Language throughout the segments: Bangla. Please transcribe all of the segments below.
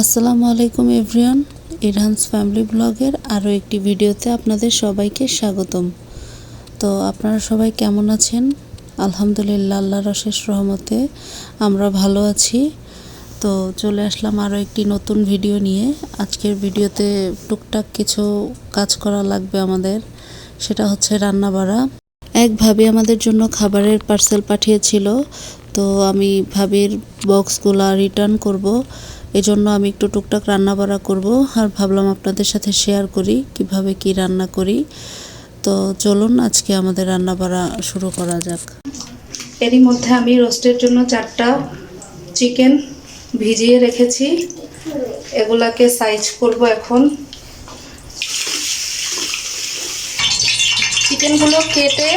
আসসালামু আলাইকুম এভরিওয়ান, ইরহানস ফ্যামিলি ব্লগের আরও একটি ভিডিওতে আপনাদের সবাইকে স্বাগতম। তো আপনারা সবাই কেমন আছেন? আলহামদুলিল্লাহ, আল্লাহর অশেষ রহমতে আমরা ভালো আছি। তো চলে আসলাম আরও একটি নতুন ভিডিও নিয়ে। আজকের ভিডিওতে টুকটাক কিছু কাজ করা লাগবে আমাদের, সেটা হচ্ছে রান্না বাড়া। এক ভাবি আমাদের জন্য খাবারের পার্সেল পাঠিয়েছিল, তো আমি ভাবির বক্সগুলা রিটার্ন করব। এজন্য আমি একটু টুকটাক রান্না বাড়া করব আর ভাবলাম আপনাদের সাথে শেয়ার করি, কীভাবে কি রান্না করি। তো চলুন আজকে আমাদের রান্না বাড়া শুরু করা যাক। এরই মধ্যে আমি রোস্টের জন্য চারটা চিকেন ভিজিয়ে রেখেছি। এগুলাকে সাইজ করব এখন। চিকেনগুলো কেটে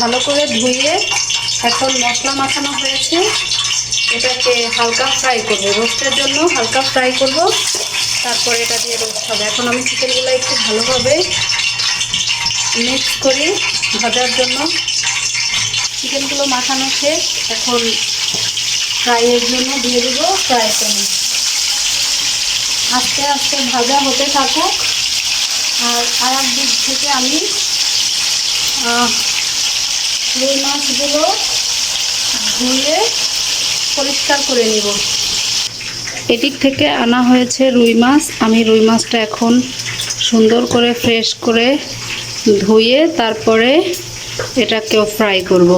ভালো করে ধুয়ে এখন মশলা মাখানো হয়েছে। এটাকে হালকা ফ্রাই করব। রোস্টের জন্য হালকা ফ্রাই করব। তারপরে এটা দিয়ে রোস্ট হবে। এখন আমি চিকেনগুলো একটু ভালোভাবে মিক্স করি ভাজার জন্য। চিকেনগুলো মাখানো শেষ। এখন ফ্রাইয়ের জন্য দিয়ে দেবো ফ্রাই প্যানে। আস্তে আস্তে ভাজা হতে থাকুক। আর আর এক দিক থেকে আমি রুই মাছগুলো ধুয়ে পরিষ্কার করে নিব। এদিক থেকে আনা হয়েছে রুই মাছ। আমি রুই মাছটা এখন সুন্দর করে ফ্রেশ করে ধুয়ে তারপরে এটাকেও ফ্রাই করব।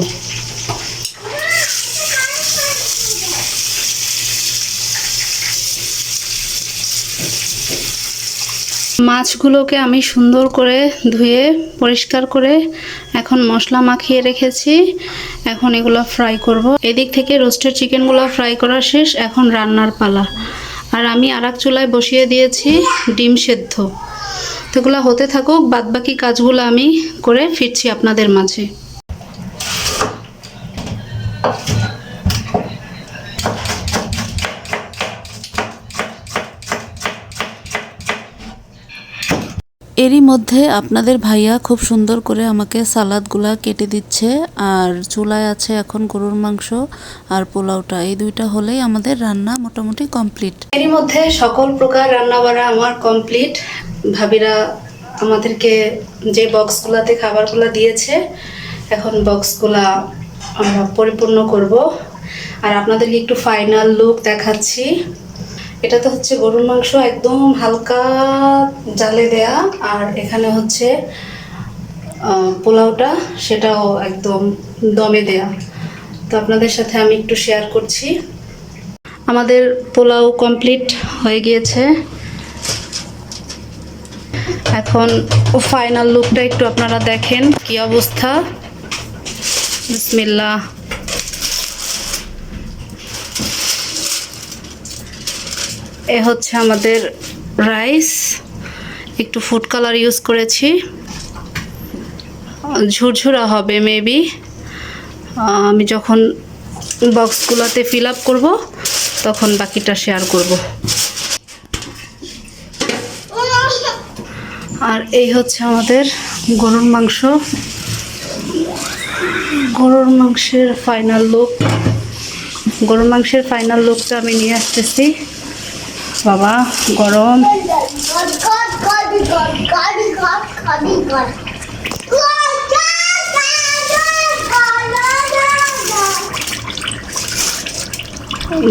মাছগুলোকে আমি সুন্দর করে ধুয়ে, পরিষ্কার করে এখন মশলা মাখিয়ে রেখেছি। এখন এগুলো ফ্রাই করব। এদিক থেকে রোস্টেড চিকেনগুলো ফ্রাই করা শেষ, এখন রান্নার পালা। আর আমি আর চুলায় বসিয়ে দিয়েছি ডিম সেদ্ধ। তো এগুলো হতে থাকুক, বাদবাকি কাজগুলো আমি করে ফিরছি আপনাদের মাঝে। এরই মধ্যে আপনাদের ভাইয়া খুব সুন্দর করে আমাকে সালাদগুলা কেটে দিচ্ছে, আর চুলায় আছে এখন গরুর মাংস আর পোলাওটা। এই দুইটা হলেই আমাদের রান্না মোটামুটি কমপ্লিট। এরই মধ্যে সকল প্রকার রান্নাবাড়া আমার কমপ্লিট। ভাবিরা আমাদেরকে যে বক্সগুলাতে খাবারগুলো দিয়েছে, এখন বক্সগুলা আমরা পরিপূর্ণ করব। আর আপনাদেরকে একটু ফাইনাল লুক দেখাচ্ছি। এটা তো হচ্ছে গরুর মাংস একদম হালকা জালে দেয়া, আর এখানে হচ্ছে পোলাওটা সেটাও একদম দমে দেয়া। তো আপনাদের সাথে আমি একটু শেয়ার করছি। আমাদের পোলাও কমপ্লিট হয়ে গিয়েছে। এখন ফাইনাল লুকটা একটু আপনারা দেখেন কি অবস্থা। বিসমিল্লাহ। এ হচ্ছে আমাদের রাইস। একটু ফুড কালার ইউজ করেছি। ঝুরঝুরা হবে মেবি আমি যখন বক্সগুলোতে ফিল আপ করব, তখন বাকিটা শেয়ার করব। আর এই হচ্ছে আমাদের গরুর মাংস। গরুর মাংসের ফাইনাল লুক গরুর মাংসের ফাইনাল লুকটা আমি নিয়ে আসতেছি। বাবা, গরম.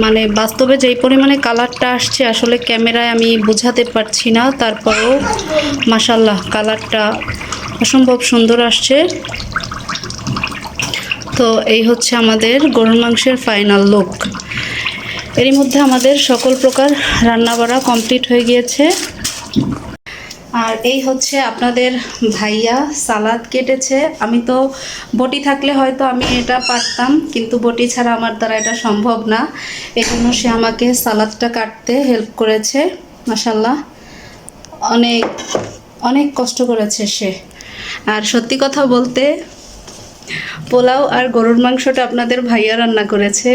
মানে বাস্তবে যেই পরিমাণে কালারটা আসছে, আসলে ক্যামেরায় আমি বোঝাতে পারছি না। তারপরেও মাসাল্লাহ কালারটা অসম্ভব সুন্দর আসছে। তো এই হচ্ছে আমাদের গরুর মাংসের ফাইনাল লুক এরই মধ্যে আমাদের সকল প্রকার রান্না রান্নাবাড়া কমপ্লিট হয়ে গিয়েছে। আর এই হচ্ছে আপনাদের ভাইয়া সালাদ কেটেছে। আমি তো বটি থাকলে হয়তো আমি এটা পারতাম, কিন্তু বটি ছাড়া আমার দ্বারা এটা সম্ভব না। এই জন্য সে আমাকে সালাদটা কাটতে হেল্প করেছে। মাসাল্লাহ অনেক অনেক কষ্ট করেছে সে। আর সত্যি কথা বলতে, পোলাও আর গরুর মাংসটা আপনাদের ভাইয়া রান্না করেছে।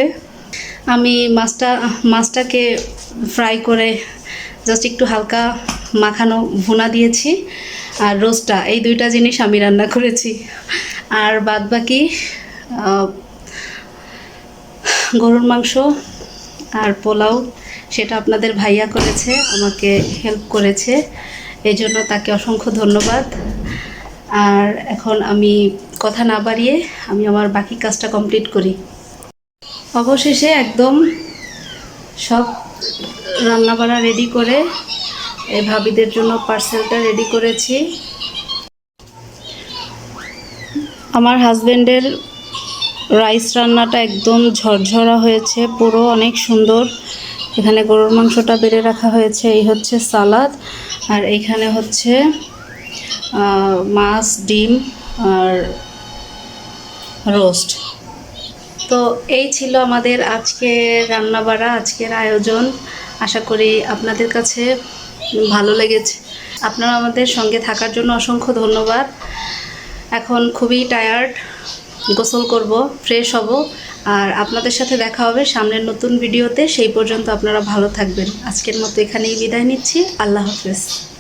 আমি মাছটা, মাছটাকে ফ্রাই করে জাস্ট একটু হালকা মাখানো ভুনা দিয়েছি আর রোস্টটা এই দুইটা জিনিস আমি রান্না করেছি। আর বাদ বাকি গরুর মাংস আর পোলাও, সেটা আপনাদের ভাইয়া করেছে, আমাকে হেল্প করেছে। এই জন্য তাকে অসংখ্য ধন্যবাদ। আর এখন আমি কথা না বাড়িয়ে আমি আমার বাকি কাজটা কমপ্লিট করি। অবশেষে একদম সব রান্নাবাড়া রেডি করে এই ভাবিদের জন্য পার্সেলটা রেডি করেছি। আমার হাজবেন্ডের রাইস রান্নাটা একদম ঝরঝরা হয়েছে, পুরো অনেক সুন্দর। এখানে গরুর মাংসটা বেড়ে রাখা হয়েছে, এই হচ্ছে সালাদ। আর এইখানে হচ্ছে মাছ, ডিম আর রোস্ট তো এই ছিল আমাদের আজকের রান্নাবাড়া, আজকের আয়োজন। আশা করি আপনাদের কাছে ভালো লেগেছে। আপনারা আমাদের সঙ্গে থাকার জন্য অসংখ্য ধন্যবাদ। এখন খুবই টায়ার্ড গোসল করব ফ্রেশ হব। আর আপনাদের সাথে দেখা হবে সামনের নতুন ভিডিওতে সেই পর্যন্ত আপনারা ভালো থাকবেন। আজকের মতো এখানেই বিদায় নিচ্ছি। আল্লাহ হাফেজ।